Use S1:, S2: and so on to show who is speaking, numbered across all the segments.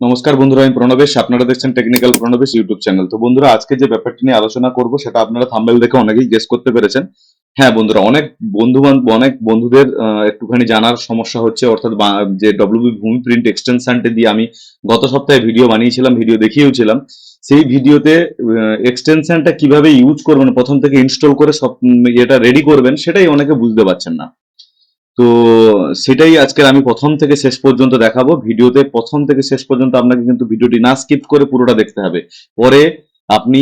S1: নমস্কার বন্ধুরা, আমি প্রণবেশ, আপনারা দেখছেন টেকনিক্যাল প্রণবেশ ইউটিউব চ্যানেল তো বন্ধুরা, আজকে যে ব্যাপারটি নিয়ে আলোচনা করব, সেটা আপনারা থাম্বেল দেখে অনেকেই গেস করতে পেরেছেন। হ্যাঁ বন্ধুরা, অনেক বন্ধু অনেক বন্ধুদের একটুখানি জানার সমস্যা হচ্ছে, অর্থাৎ যে ডব্লিউবি ভূমি প্রিন্ট এক্সটেনশনটি দিয়ে আমি গত সপ্তাহে ভিডিও বানিয়েছিলাম ভিডিও দেখিয়েওছিলাম। সেই ভিডিওতে এক্সটেনশনটা কীভাবে ইউজ করবেন, প্রথম থেকে ইনস্টল করে সব এটা রেডি করবেন, সেটাই অনেকে বুঝতে পারছেন না। তো সেটাই আজকের আমি প্রথম থেকে শেষ পর্যন্ত দেখাবো। ভিডিওতে প্রথম থেকে শেষ পর্যন্ত আপনাকে কিন্তু ভিডিওটি না স্কিপ করে পুরোটা দেখতে হবে। পরে আপনি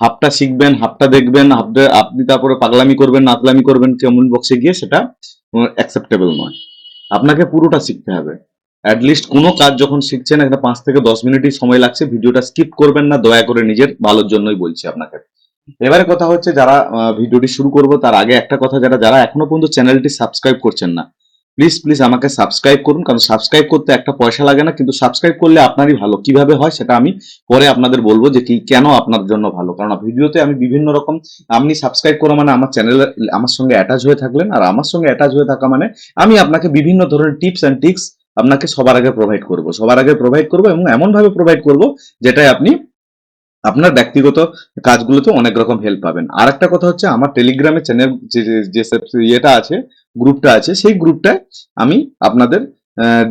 S1: হাফটা শিখবেন, হাফটা দেখবেন, হাফটা আপনি তারপরে পাগলামি করবেন, নাতলামি করবেন, কমেন্ট বক্সে গিয়ে সেটা অ্যাকসেপ্টেবল নয়। আপনাকে পুরোটা শিখতে হবে। অ্যাটলিস্ট কোনো কাজ যখন শিখছেন, একটা পাঁচ থেকে দশ মিনিটই সময় লাগছে, ভিডিওটা স্কিপ করবেন না, দয়া করে নিজের ভালোর জন্যই বলছি আপনাকে। এবারে কথা হচ্ছে যারা ভিডিওটি শুরু করব, তার আগে একটা কথা যারা যারা এখনও পর্যন্ত চ্যানেলটি সাবস্ক্রাইব করছেন না, প্লিজ প্লিজ আমাকে সাবস্ক্রাইব করুন, কারণ সাবস্ক্রাইব করতে একটা পয়সা লাগে না, কিন্তু সাবস্ক্রাইব করলে আপনারই ভালো। কীভাবে হয় সেটা আমি পরে আপনাদের বলব যে কি, কেন আপনার জন্য ভালো। কারণ ভিডিওতে আমি বিভিন্ন রকম, আপনি সাবস্ক্রাইব করা মানে আমার চ্যানেল আমার সঙ্গে অ্যাটাচ হয়ে থাকলেন, আর আমার সঙ্গে অ্যাটাচ হয়ে থাকা মানে আমি আপনাকে বিভিন্ন ধরনের টিপস অ্যান্ড টিক্স আপনাকে সবার আগে প্রোভাইড করব। সবার আগে প্রোভাইড করব এবং এমন ভাবে প্রোভাইড করব, যেটাই আপনি আপনার ব্যক্তিগত কাজগুলোতে অনেক রকম হেল্প পাবেন। আর একটা কথা হচ্ছে, আমার টেলিগ্রামে চ্যানেল যে, যে- ইয়েটা আছে গ্রুপটা আছে, সেই গ্রুপটায় আমি আপনাদের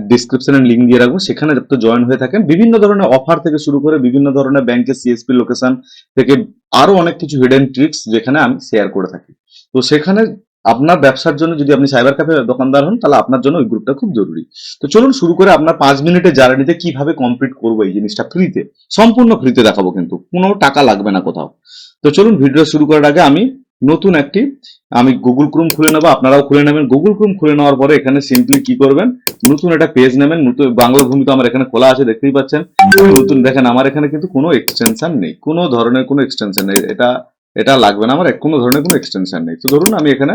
S1: ডিসক্রিপশনে লিঙ্ক দিয়ে রাখব। সেখানে যত জয়েন হয়ে থাকেন, বিভিন্ন ধরনের অফার থেকে শুরু করে বিভিন্ন ধরনের ব্যাংকের সিএসপি লোকেশন থেকে আরও অনেক কিছু হিডেন ট্রিক্স যেখানে আমি শেয়ার করে থাকি। তো সেখানে আপনার ব্যবসার জন্য যদি আপনি সাইবার ক্যাফে দোকানদার হন, তাহলে আপনার জন্য ওই গ্রুপটা খুব জরুরি। তো চলুন শুরু করে আপনার পাঁচ মিনিটের জার্নিতে কীভাবে কমপ্লিট করব এই জিনিসটা ফ্রিতে সম্পূর্ণ ফ্রিতে দেখাবো কিন্তু, কোনো টাকা লাগবে না কোথাও। তো চলুন ভিডিও শুরু করার আগে আমি নতুন একটি, আমি গুগল ক্রোম খুলে নেব, আপনারাও খুলে নেবেন। গুগল ক্রোম খুলে নেওয়ার পরে এখানে সিম্পলি কি করবেন? নতুন একটা পেজ নেবেন, নতুন বাংলা ভূমি তো আমার এখানে খোলা আছে, দেখতেই পাচ্ছেন। নতুন দেখেন, আমার এখানে কিন্তু কোনো এক্সটেনশন নেই, কোনো ধরনের কোনো এক্সটেনশন নেই। এটা এটা লাগবে না আমার কোনো ধরনের কোনো এক্সটেনশন নেই। তো ধরুন আমি এখানে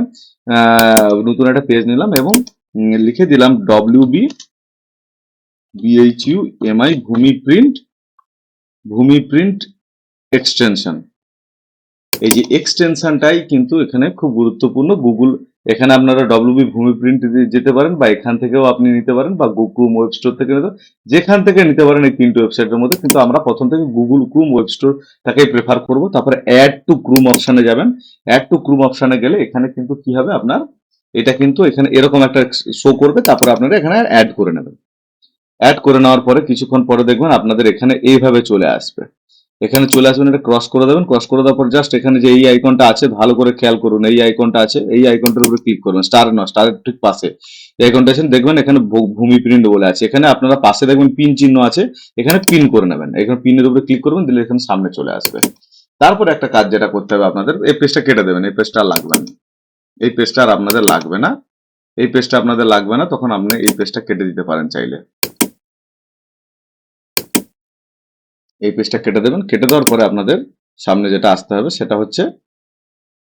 S1: নতুন একটা পেজ নিলাম এবং লিখে দিলাম W B BHU MI Bhumi print Bhumi print extension এই যে এক্সটেনশনটাই কিন্তু এখানে খুব গুরুত্বপূর্ণ। গুগল এখানে আপনারা ডব্লিউবি ভূমি প্রিন্ট যেতে পারেন বা এখান থেকেও আপনি নিতে পারেন বা গুগল ওয়েব স্টোর থেকে নিতে যেখান থেকে নিতে পারেন এই তিনটে ওয়েবসাইটের মধ্যে, কিন্তু আমরা প্রথম থেকে গুগল ক্রুম ওয়েব স্টোরটাকেই প্রেফার করব। তারপরে অ্যাড টু ক্রুম অপশানে যাবেন। অ্যাড টু ক্রুম অপশানে গেলে এখানে কিন্তু কি হবে আপনার? এটা কিন্তু এখানে এরকম একটা শো করবে, তারপরে আপনারা এখানে অ্যাড করে নেবেন। অ্যাড করে নেওয়ার পরে কিছুক্ষণ পরে দেখবেন আপনাদের এখানে এইভাবে চলে আসবে। এখানে চলে আসবেন, এটা ক্রস করে দেবেন ক্রস করে দেওয়ার পর জাস্ট এখানে যে এই আইকনটা আছে, ভালো করে খেয়াল করুন, এই আইকনটা আছে, এই আইকনটার উপরে ক্লিক করবেন স্টার নয় স্টারের ঠিক পাশে। এই আইকনটা আছে, দেখবেন এখানে ভূমি প্রিন্ট বলে আছে, এখানে আপনারা পাশে দেখবেন পিন চিহ্ন আছে, এখানে পিন করে নেবেন, এখানে পিনের উপরে ক্লিক করবেন, দিলে এখানে সামনে চলে আসবে। তারপর একটা কাজ যেটা করতে হবে আপনাদের, এই পেজটা কেটে দেবেন, এই পেজটা লাগবে না। এই পেজটা আর আপনাদের লাগবে না, এই পেজটা আপনাদের লাগবে না, তখন আপনি এই পেজটা কেটে দিতে পারেন চাইলে। এই পেজটা কেটে দেবেন। কেটে দেওয়ার পরে আপনাদের সামনে যেটা আসতে হবে সেটা হচ্ছে,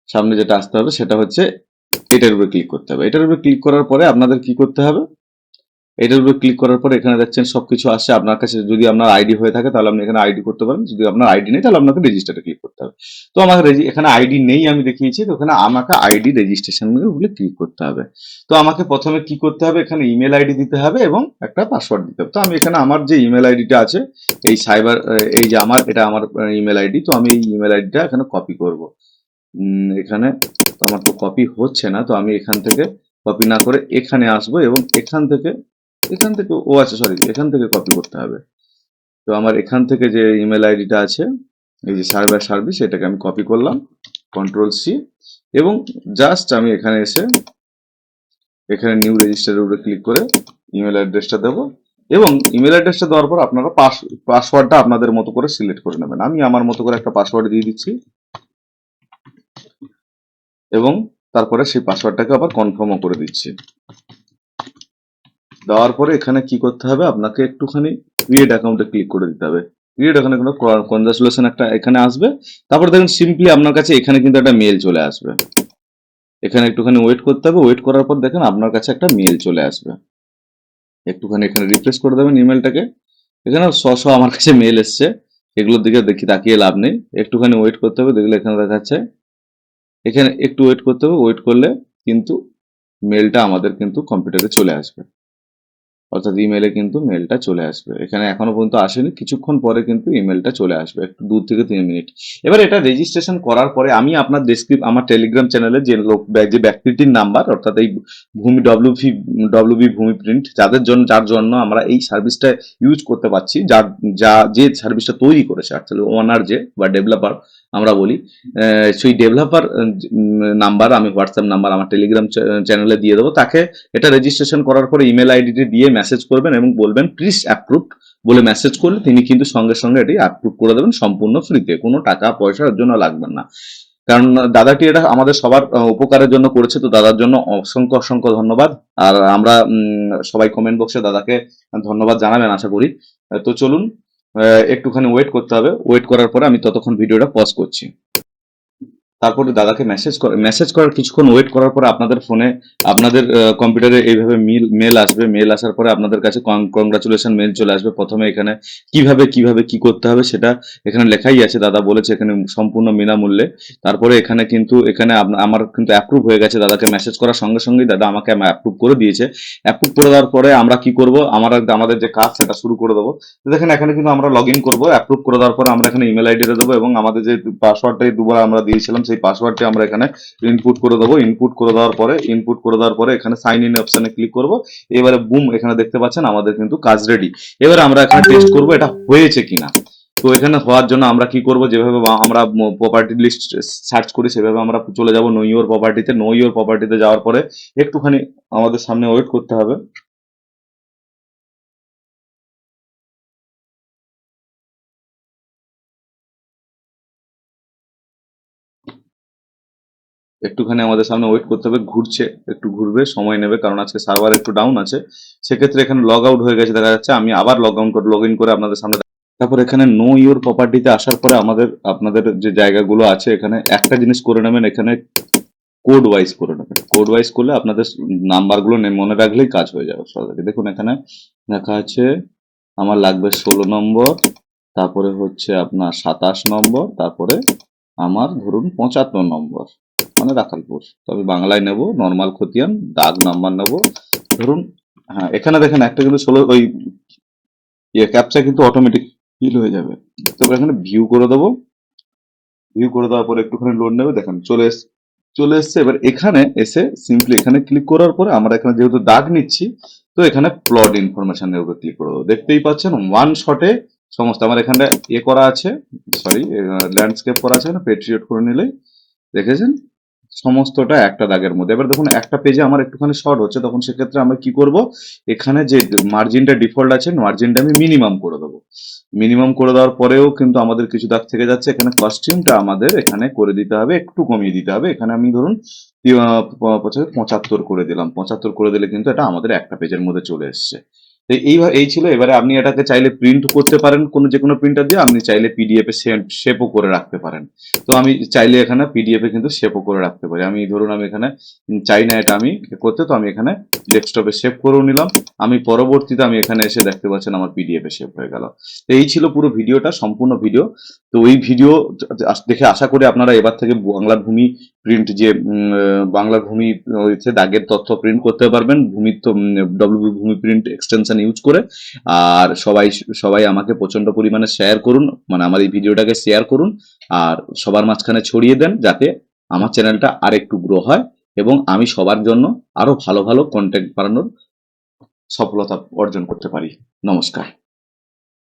S1: সামনে যেটা আসতে হবে সেটা হচ্ছে এটার উপরে ক্লিক করতে হবে। এটার উপরে ক্লিক করার পরে আপনাদের কি করতে হবে? এটার উপরে ক্লিক করার পরে এখানে দেখছেন সবকিছু আসছে আপনার কাছে যদি আপনার আইডি হয়ে থাকে, তাহলে আপনি এখানে আইডি করতে পারেন। যদি আপনার আইডি নেই, তাহলে আপনাকে রেজিস্টারে ক্লিক করতে হবে। তো আমার এখানে আইডি নেই আমি দেখিয়েছি, তো ওখানে আমাকে আইডি রেজিস্ট্রেশন উপরে ক্লিক করতে হবে। তো আমাকে প্রথমে কি করতে হবে? এখানে ইমেল আইডি দিতে হবে এবং একটা পাসওয়ার্ড দিতে হবে। তো আমি এখানে আমার যে ইমেল আইডিটা আছে, এই সাইবার এই যে আমার, এটা আমার ইমেল আইডি তো আমি এই ইমেল আইডিটা এখানে কপি করব। এখানে আমার তো কপি হচ্ছে না, তো আমি এখান থেকে কপি না করে এখানে আসব এবং এখান থেকে এখান থেকে, ও আচ্ছা সরি এখান থেকে কপি করতে হবে। তো আমার এখান থেকে যে ইমেল আইডিটা আছে, এই যে সার্ভার সার্ভিস, এটাকে আমি কপি করলাম কন্ট্রোল সি এবং জাস্ট আমি এখানে এসে, এখানে নিউ রেজিস্টারের উপরে ক্লিক করে ইমেল অ্যাড্রেসটা দেবো, এবং ইমেল অ্যাড্রেসটা দেওয়ার পর আপনারা পাস পাসওয়ার্ডটা আপনাদের মতো করে সিলেক্ট করে নেবেন। আমি আমার মতো করে একটা পাসওয়ার্ড দিয়ে দিচ্ছি, এবং তারপরে সেই পাসওয়ার্ডটাকে আবার কনফার্মও করে দিচ্ছি। দেওয়ার পরে এখানে কি করতে হবে? আপনাকে একটুখানি ক্রিয়েট অ্যাকাউন্টে ক্লিক করে দিতে হবে। ক্রিয়েট এখানে কোনো কনগ্রাচুলেশন একটা এখানে আসবে। তারপর দেখুন সিম্পলি আপনার কাছে এখানে কিন্তু একটা মেল চলে আসবে। এখানে একটুখানি ওয়েট করতে হবে। ওয়েট করার পর দেখেন আপনার কাছে একটা মেল চলে আসবে। একটুখানি এখানে রিফ্রেশ করে দেবেন ইমেলটাকে এখানে শ শ আমার কাছে মেল এসছে। এগুলোর দিকে দেখি, তাকিয়ে লাভ নেই। একটুখানি ওয়েট করতে হবে, দেখলে এখানে দেখাচ্ছে। এখানে একটু ওয়েট করতে হবে। ওয়েট করলে কিন্তু মেলটা আমাদের কিন্তু কম্পিউটারে চলে আসবে। অর্থাৎ ইমেলে কিন্তু মেলটা চলে আসবে। এখানে এখনও পর্যন্ত আসেনি, কিছুক্ষণ পরে কিন্তু ইমেলটা চলে আসবে, একটু দু থেকে তিন মিনিট এবার এটা রেজিস্ট্রেশন করার পরে আমি আপনার ডেসক্রিপ আমার টেলিগ্রাম চ্যানেলে যে লোক, যে ব্যক্তিটির নাম্বার অর্থাৎ এই ভূমি ডব্লিউভি ডব্লিউবি ভূমি প্রিন্ট যাদের জন্য যার জন্য আমরা এই সার্ভিসটা ইউজ করতে পারছি, যার, যা, যে সার্ভিসটা তৈরি করেছে অ্যাকচুয়ালি ওনার যে বা ডেভেলপার আমরা বলি। সেই ডেভেলপার নাম্বার আমি হোয়াটসঅ্যাপ নাম্বার আমার টেলিগ্রাম চ্যানেলে দিয়ে দেবো। তাকে এটা রেজিস্ট্রেশন করার পরে ইমেল আইডিটি দিয়ে মেসেজ করবেন এবং বলবেন প্লিজ অ্যাপ্রুভ বলে মেসেজ করলে তিনি কিন্তু সঙ্গে সঙ্গে এটি অ্যাপ্রুভ করে দেবেন সম্পূর্ণ ফ্রিতে কোনো টাকা পয়সার জন্য লাগবে না। কারণ দাদাটি এটা আমাদের সবার উপকারের জন্য করেছে। তো দাদার জন্য অসংখ্য অসংখ্য ধন্যবাদ। আর আমরা সবাই কমেন্ট বক্সে দাদাকে ধন্যবাদ জানাবেন, আশা করি। তো চলুন একটুখানি ওয়েট করতে হবে। ওয়েট করার পরে আমি ততক্ষণ ভিডিওটা পজ করছি। তারপরে দাদাকে মেসেজ করে মেসেজ করার কিছুক্ষণ ওয়েট করার পরে আপনাদের ফোনে আপনাদের কম্পিউটারে এইভাবে মিল মেল আসবে। মেল আসার পরে আপনাদের কাছে কংগ্রাচুলেশন মেল চলে আসবে। প্রথমে এখানে কীভাবে কীভাবে, কি করতে হবে সেটা এখানে লেখাই আছে। দাদা বলেছে এখানে সম্পূর্ণ বিনামূল্যে। তারপরে এখানে কিন্তু, এখানে আমার কিন্তু অ্যাপ্রুভ হয়ে গেছে দাদাকে মেসেজ করার সঙ্গে সঙ্গেই দাদা আমাকে অ্যাপ্রুভ করে দিয়েছে। অ্যাপ্রুভ করে দেওয়ার পরে আমরা কি করব? আমার আমাদের যে কাজ সেটা শুরু করে দেবো। দেখেন, এখানে কিন্তু আমরা লগ ইন করব। অ্যাপ্রুভ করে দেওয়ার পরে আমরা এখানে ইমেল আইডিটা দেবো এবং আমাদের যে পাসওয়ার্ডটাই দুবার আমরা দিয়েছিলাম পাসওয়ার্ডটি আমরা এখানে ইনপুট করে দেবো। ইনপুট করে দেওয়ার পরে ইনপুট করে দেওয়ার পরে এখানে সাইন ইন অপশনে ক্লিক করব। এবারে বুম এখানে দেখতে পাচ্ছেন আমাদের কিন্তু কাজ রেডি এবারে আমরা এখানে টেস্ট করব এটা হয়েছে কিনা। তো এখানে হওয়ার জন্য আমরা কি করব? যেভাবে আমরা প্রপার্টি লিস্ট সার্চ করি সেভাবে আমরা চলে যাব নো ইওর প্রপার্টিতে নো ইওর প্রপার্টিতে যাওয়ার পরে একটুখানি আমাদের সামনে ওয়েট করতে হবে। একটুখানি আমাদের সামনে ওয়েট করতে হবে, ঘুরছে, একটু ঘুরবে, সময় নেবে, কারণ আজকে সার্ভার একটু ডাউন আছে। সেক্ষেত্রে এখানে লগ আউট হয়ে গেছে, দেখা যাচ্ছে আমি আবার লগ আউট করে লগ ইন করে আপনাদের সামনে তারপর এখানে নো ইওর প্রপার্টিতে আসার পরে আমাদের, আপনাদের যে জায়গাগুলো আছে এখানে একটা জিনিস করে নেবেন, এখানে কোড ওয়াইজ করে নেবেন। কোড ওয়াইজ করলে আপনাদের নাম্বারগুলো মনে রাখলেই কাজ হয়ে যাবে। সরাসরি দেখুন এখানে লেখা আছে, আমার লাগবে ষোলো নম্বর, তারপরে হচ্ছে আপনার সাতাশ নম্বর, তারপরে আমার ধরুন পঁচাত্তর নম্বর। মানে রাখালপুর তো আমি বাংলায় নেব নর্মাল খতিয়ান, দাগ নাম্বার নেব। ধরুন হ্যাঁ এখানে দেখেন একটা কিন্তু ষোলো, ওই ইয়ে ক্যাপচা কিন্তু অটোমেটিক ফিল হয়ে যাবে। তারপর এখানে ভিউ করে দেবো। ভিউ করে দেওয়ার পরে একটুখানি লোড নেবে। দেখেন, চলে চলে এসছে। এবার এখানে এসে সিম্পলি এখানে ক্লিক করার পরে আমরা এখানে যেহেতু দাগ নিচ্ছি, তো এখানে প্লট ইনফরমেশনের উপর ক্লিক করে দেবো। দেখতেই পাচ্ছেন ওয়ান শটে সমস্ত, আমার এখানে এ করা আছে সরি ল্যান্ডস্কেপ করা আছে না পেট্রিয়ট করে নিলেই। দেখেছেন? সমস্তটা একটা দাগের মধ্যে। এবার দেখুন, একটা পেজে আমার একটুখানি শর্ট হচ্ছে, তখন সেক্ষেত্রে আমরা কি করব? এখানে যে মার্জিনটা ডিফল্ট আছে মার্জিনটা আমি মিনিমাম করে দেবো। মিনিমাম করে দেওয়ার পরেও কিন্তু আমাদের কিছু দাগ থেকে যাচ্ছে। এখানে কস্টিউমটা আমাদের এখানে করে দিতে হবে, একটু কমিয়ে দিতে হবে। এখানে আমি ধরুন পঁচাত্তর করে দিলাম। পঁচাত্তর করে দিলে কিন্তু এটা আমাদের একটা পেজের মধ্যে চলে এসছে। তো এই এই ছিল। এবারে আপনি এটাকে চাইলে প্রিন্ট করতে পারেন, কোনো যে কোনো প্রিন্টার দিয়ে। আপনি চাইলে পিডিএফ এ শেপও করে রাখতে পারেন। তো আমি চাইলে এখানে পিডিএফ এ কিন্তু শেপও করে রাখতে পারি। আমি ধরুন আমি এখানে চাই না এটা আমি করতে, তো আমি এখানে ডেস্কটপে সেভ করেও নিলাম। আমি পরবর্তীতে আমি এখানে এসে দেখতে পাচ্ছেন আমার পিডিএফ এ সেভ হয়ে গেল। তো এই ছিল পুরো ভিডিওটা, সম্পূর্ণ ভিডিও। তো ওই ভিডিও দেখে আশা করি আপনারা এবার থেকে বাংলার ভূমি প্রিন্ট যে বাংলার ভূমি হয়েছে দাগের তথ্য প্রিন্ট করতে পারবেন। ভূমি তো ডব্লিউ ভূমি প্রিন্ট এক্সটেনশন ইউজ করে, আর সবাই সবাই আমাকে প্রচণ্ড পরিমাণে শেয়ার করুন মানে আমার এই ভিডিওটাকে শেয়ার করুন, আর সবার মাঝখানে ছড়িয়ে দেন যাতে আমার চ্যানেলটা আর একটু গ্রো হয় এবং আমি সবার জন্য আরও ভালো ভালো কন্টেন্ট বানানোর সফলতা অর্জন করতে পারি। নমস্কার।